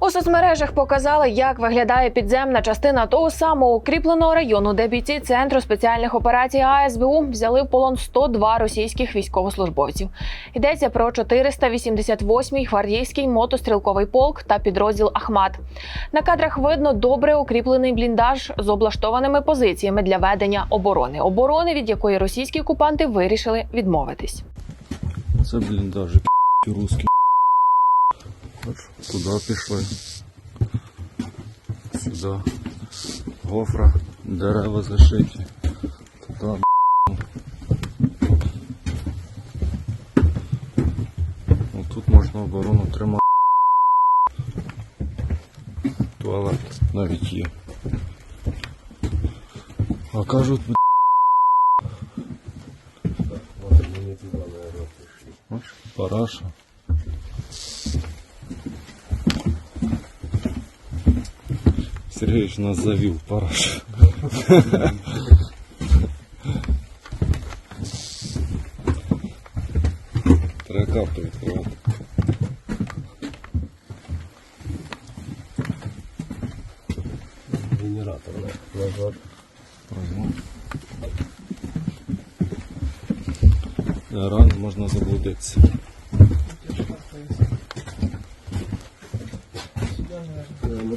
У соцмережах показали, як виглядає підземна частина того самого укріпленого району, де бійці центру спеціальних операцій АСБУ взяли в полон 102 російських військовослужбовців. Йдеться про 488-й гвардійський мотострілковий полк та підрозділ Ахмат. На кадрах видно добре укріплений бліндаж з облаштованими позиціями для ведення оборони, оборони, від якої російські окупанти вирішили відмовитись. Це бліндажі русські. Туди пішли. Сюди. Гофра, дерева зашиті. Туди. Ну, тут можна оборону тримати. Туалет навіть є. А кажуть, Параша. Сергеевич нас завел, параш. Треба карту відкривати. Генератор назад. Ран можна заблудитися. Я не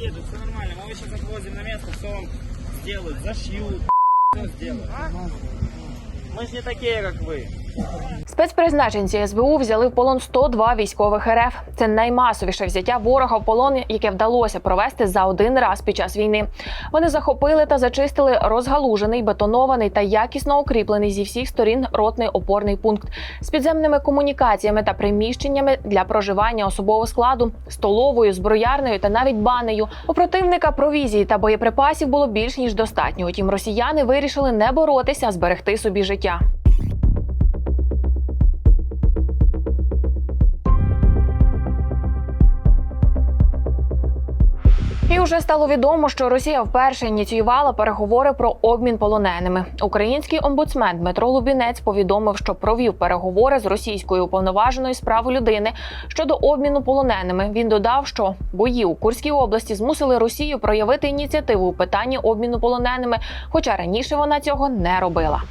едут, все нормально. Мы его сейчас отвозим на место, все вам сделают, зашьют, все сделают. Мы же не такие, как вы. Спецпризначенці СБУ взяли в полон 102 військових РФ. Це наймасовіше взяття ворога в полон, яке вдалося провести за один раз під час війни. Вони захопили та зачистили розгалужений, бетонований та якісно укріплений зі всіх сторін ротний опорний пункт з підземними комунікаціями та приміщеннями для проживання особового складу, столовою, зброярною та навіть банею. У противника провізії та боєприпасів було більш ніж достатньо. Утім, росіяни вирішили не боротися, а зберегти собі життя. І вже стало відомо, що Росія вперше ініціювала переговори про обмін полоненими. Український омбудсмен Дмитро Лубінець повідомив, що провів переговори з російською уповноваженою справи людини щодо обміну полоненими. Він додав, що бої у Курській області змусили Росію проявити ініціативу у питанні обміну полоненими, хоча раніше вона цього не робила.